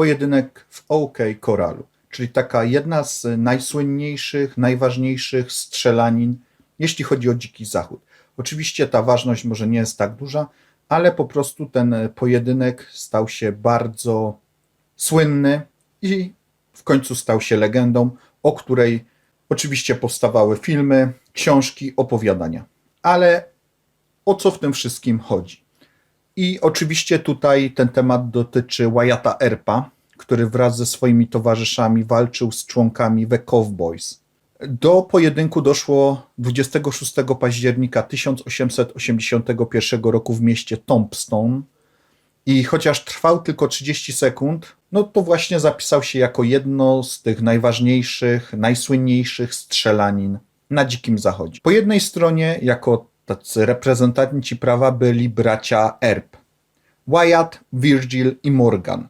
pojedynek w OK Koralu, czyli taka jedna z najsłynniejszych, najważniejszych strzelanin, jeśli chodzi o Dziki Zachód. Oczywiście ta ważność może nie jest tak duża, ale po prostu ten pojedynek stał się bardzo słynny i w końcu stał się legendą, o której oczywiście powstawały filmy, książki, opowiadania. Ale o co w tym wszystkim chodzi? I oczywiście tutaj ten temat dotyczy Wyatta Earpa, który wraz ze swoimi towarzyszami walczył z członkami The Cowboys. Do pojedynku doszło 26 października 1881 roku w mieście Tombstone i chociaż trwał tylko 30 sekund, no to właśnie zapisał się jako jedno z tych najważniejszych, najsłynniejszych strzelanin na Dzikim Zachodzie. Po jednej stronie, jako tacy reprezentanci prawa, byli bracia Erb. Wyatt, Virgil i Morgan.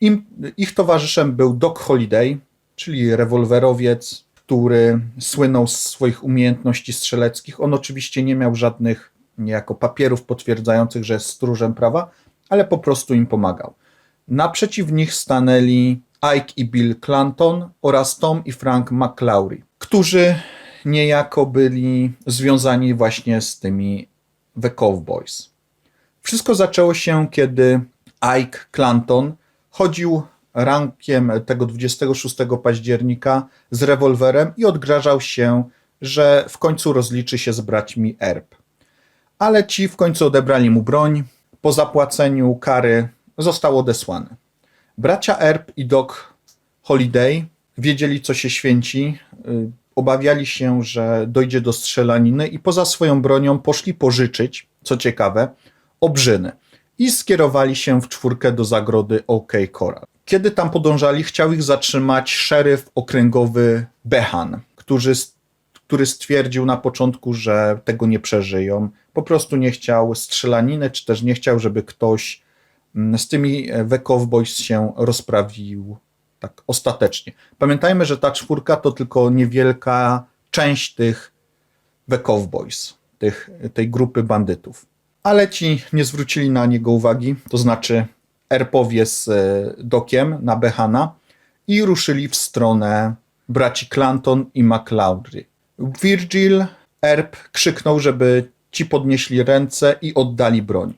Im, ich towarzyszem był Doc Holiday, czyli rewolwerowiec, który słynął z swoich umiejętności strzeleckich. On oczywiście nie miał żadnych niejako papierów potwierdzających, że jest stróżem prawa, ale po prostu im pomagał. Naprzeciw nich stanęli Ike i Bill Clanton oraz Tom i Frank McClaury, którzy niejako byli związani właśnie z tymi The Cowboys. Wszystko zaczęło się, kiedy Ike Clanton chodził rankiem tego 26 października z rewolwerem i odgrażał się, że w końcu rozliczy się z braćmi Erb. Ale ci w końcu odebrali mu broń. Po zapłaceniu kary został odesłany. Bracia Erb i Doc Holiday wiedzieli, co się święci. Obawiali się, że dojdzie do strzelaniny i poza swoją bronią poszli pożyczyć, co ciekawe, obrzyny i skierowali się w czwórkę do zagrody OK Coral. Kiedy tam podążali, chciał ich zatrzymać szeryf okręgowy Behan, który, który stwierdził na początku, że tego nie przeżyją. Po prostu nie chciał strzelaniny, czy też nie chciał, żeby ktoś mm, z tymi The Cowboys się rozprawił tak ostatecznie. Pamiętajmy, że ta czwórka to tylko niewielka część tych The Cowboys, tych, tej grupy bandytów. Ale ci nie zwrócili na niego uwagi, to znaczy Erpowie z e, Dokiem na Behana i ruszyli w stronę braci Clanton i McLaury. Virgil Erb krzyknął, żeby ci podnieśli ręce i oddali broń.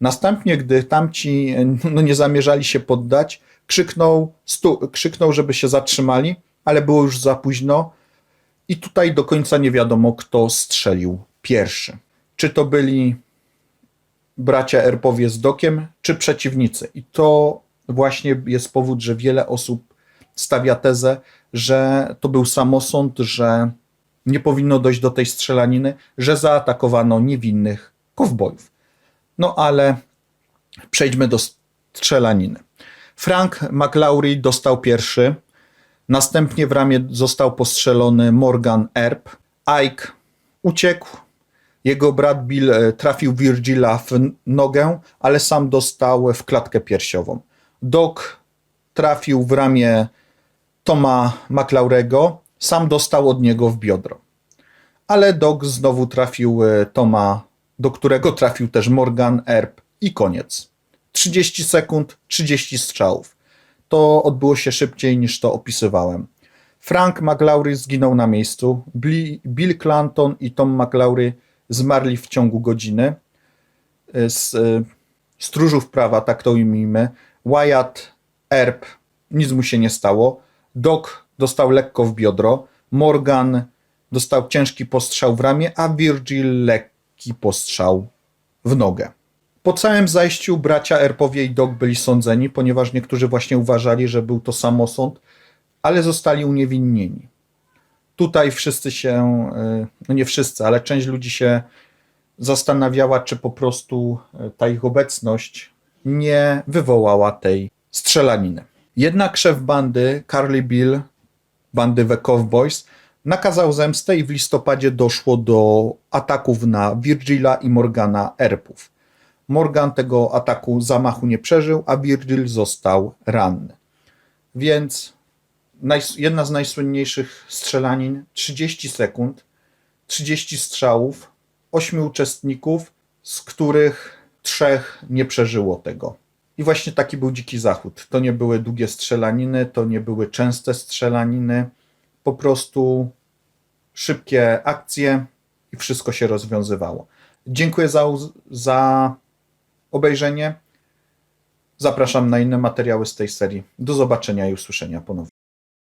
Następnie, gdy tamci e, no, nie zamierzali się poddać, krzyknął, stu, krzyknął, żeby się zatrzymali, ale było już za późno i tutaj do końca nie wiadomo, kto strzelił pierwszy. Czy to byli bracia Erpowie z Dokiem, czy przeciwnicy. I to właśnie jest powód, że wiele osób stawia tezę, że to był samosąd, że nie powinno dojść do tej strzelaniny, że zaatakowano niewinnych kowbojów. No ale przejdźmy do strzelaniny. Frank McLaury dostał pierwszy, następnie w ramię został postrzelony Morgan Erb. Ike uciekł, jego brat Bill e, trafił Virgila w nogę, ale sam dostał w klatkę piersiową. Doc trafił w ramię Toma McLaurego, sam dostał od niego w biodro. Ale Doc znowu trafił e, Toma, do którego trafił też Morgan Erb i koniec. 30 sekund, 30 strzałów. To odbyło się szybciej niż to opisywałem. Frank McLaury zginął na miejscu. Bill Clanton i Tom McLaury zmarli w ciągu godziny. Z y, stróżów prawa, tak to ujmijmy. Wyatt Erb, nic mu się nie stało. Doc dostał lekko w biodro. Morgan dostał ciężki postrzał w ramię, a Virgil lekki postrzał w nogę. Po całym zajściu bracia Erpowie i Doc byli sądzeni, ponieważ niektórzy właśnie uważali, że był to samosąd, ale zostali uniewinnieni. Tutaj wszyscy się, y, no nie wszyscy, ale część ludzi się zastanawiała, czy po prostu y, ta ich obecność nie wywołała tej strzelaniny. Jednak szef bandy, Carly Bill, bandy The Cowboys, nakazał zemstę i w listopadzie doszło do ataków na Virgila i Morgana Erpów. Morgan tego ataku, zamachu nie przeżył, a Virgil został ranny. Więc jedna z najsłynniejszych strzelanin 30 sekund, 30 strzałów, 8 uczestników, z których trzech nie przeżyło tego. I właśnie taki był Dziki Zachód. To nie były długie strzelaniny, to nie były częste strzelaniny, po prostu szybkie akcje i wszystko się rozwiązywało. Dziękuję za, za obejrzenie. Zapraszam na inne materiały z tej serii. Do zobaczenia i usłyszenia ponownie.